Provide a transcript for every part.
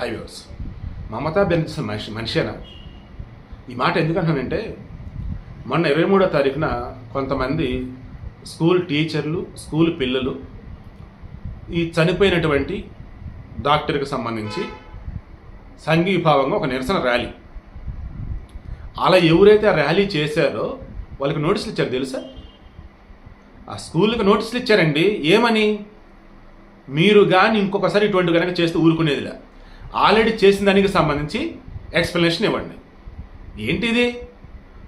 Highways. Mamata Banerjee మనిషి మనిషేనా? ఈ మాట ఎందుకంటానంటే మొన్న ఇరవై మూడో తారీఖున కొంతమంది స్కూల్ టీచర్లు స్కూల్ పిల్లలు ఈ చనిపోయినటువంటి డాక్టర్కి సంబంధించి సంఘీభావంగా ఒక నిరసన ర్యాలీ. అలా ఎవరైతే ఆ ర్యాలీ చేశారో వాళ్ళకి నోటీసులు ఇచ్చారు తెలుసా? ఆ స్కూల్కి నోటీసులు ఇచ్చారండి. ఏమని? మీరు కానీ ఇంకొకసారి ఇటువంటి కనుక చేస్తే ఊరుకునేదిలా. ఆల్రెడీ చేసిన దానికి సంబంధించి ఎక్స్ప్లెనేషన్ ఇవ్వండి. ఏంటిది?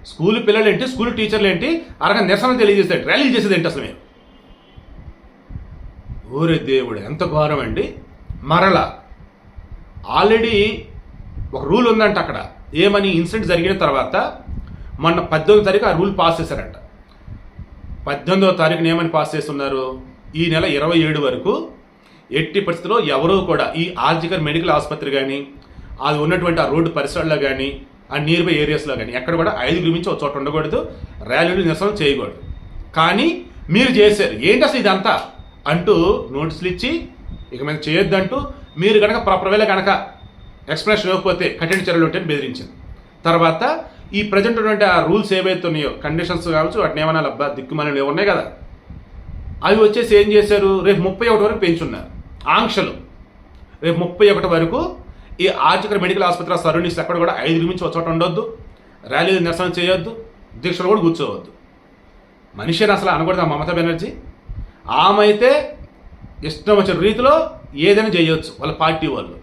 స్కూల్ పిల్లలు ఏంటి స్కూల్ టీచర్లు ఏంటి అరగ నిరసన తెలియజేస్తాడు ర్యాలీ చేసేది ఏంటి అసలు మేము ఓరే దేవుడు ఎంత ఘోరం అండి. మరలా ఆల్రెడీ ఒక రూల్ ఉందంట అక్కడ. ఏమని ఇన్సిడెంట్ జరిగిన తర్వాత మొన్న పద్దెనిమిది తారీఖు ఆ రూల్ పాస్ చేశారంట. పద్దెనిమిదవ తారీఖున ఏమని పాస్ చేస్తున్నారు? ఈ నెల ఇరవై ఏడు వరకు ఎట్టి పరిస్థితుల్లో ఎవరూ కూడా ఈ ఆర్జికర్ మెడికల్ ఆసుపత్రి కానీ అది ఉన్నటువంటి ఆ రోడ్డు పరిసరాల్లో కానీ ఆ నియర్ బై ఏరియాస్లో కానీ ఎక్కడ కూడా ఐదుగురు మించి ఒక చోట ఉండకూడదు. ర్యాలీలు నిరసన చేయకూడదు. కానీ మీరు చేశారు. ఏంటి అసలు ఇదంతా? అంటూ నోటీసులు ఇచ్చి ఇక మీద చేయొద్దంటూ మీరు కనుక ప్రాపర్ వేళ కనుక ఎక్స్ప్రెషన్ ఇవ్వకపోతే కఠిన చర్యలు ఉంటాయని బెదిరించింది. తర్వాత ఈ ప్రజెంట్ ఉన్నటువంటి ఆ రూల్స్ ఏవైతే ఉన్నాయో కండిషన్స్ కావచ్చు వాటిని ఏమైనా లబ్బా దిక్కుమాలని ఉన్నాయి కదా. అవి వచ్చేసి ఏం చేశారు? రేపు ముప్పై ఒకటి వరకు పెంచున్నారు. ఆంక్షలు. రేపు ముప్పై ఒకటి వరకు ఈ ఆర్టికల్ మెడికల్ ఆసుపత్రి సరౌండింగ్స్ ఎక్కడ కూడా ఐదు నుంచి చోట ఉండొద్దు. ర్యాలీలు నిరసన చేయొద్దు. దీక్షలు కూడా కూర్చోవద్దు. మనిషిని అసలు అనకూడదు మమతా బెనర్జీ. ఆమె అయితే ఇష్టం వచ్చిన రీతిలో ఏదైనా చేయొచ్చు వాళ్ళ పార్టీ వాళ్ళు.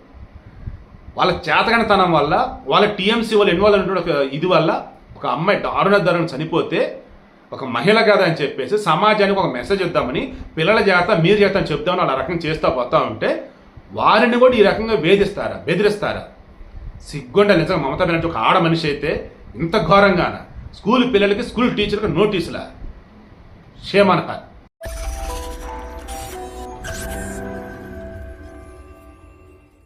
వాళ్ళ చేతగనితనం వల్ల వాళ్ళ టీఎంసీ వాళ్ళు ఇన్వాల్వ్ అయినటువంటి ఇది వల్ల ఒక అమ్మాయి దారుణ దారుణ చనిపోతే ఒక మహిళ కదా అని చెప్పేసి సమాజానికి ఒక మెసేజ్ ఇద్దామని పిల్లల చేత మీరు చేత చెప్దామని అలా రకంగా చేస్తూ పోతా ఉంటే వారిని కూడా ఈ రకంగా వేధిస్తారా బెదిరిస్తారా? సిగ్గుండ నిజంగా మమతా బెనర్జీ ఒక ఆడ మనిషి అయితే ఇంత ఘోరంగాన? స్కూల్ పిల్లలకి స్కూల్ టీచర్కి నోటీసులా? క్షేమానక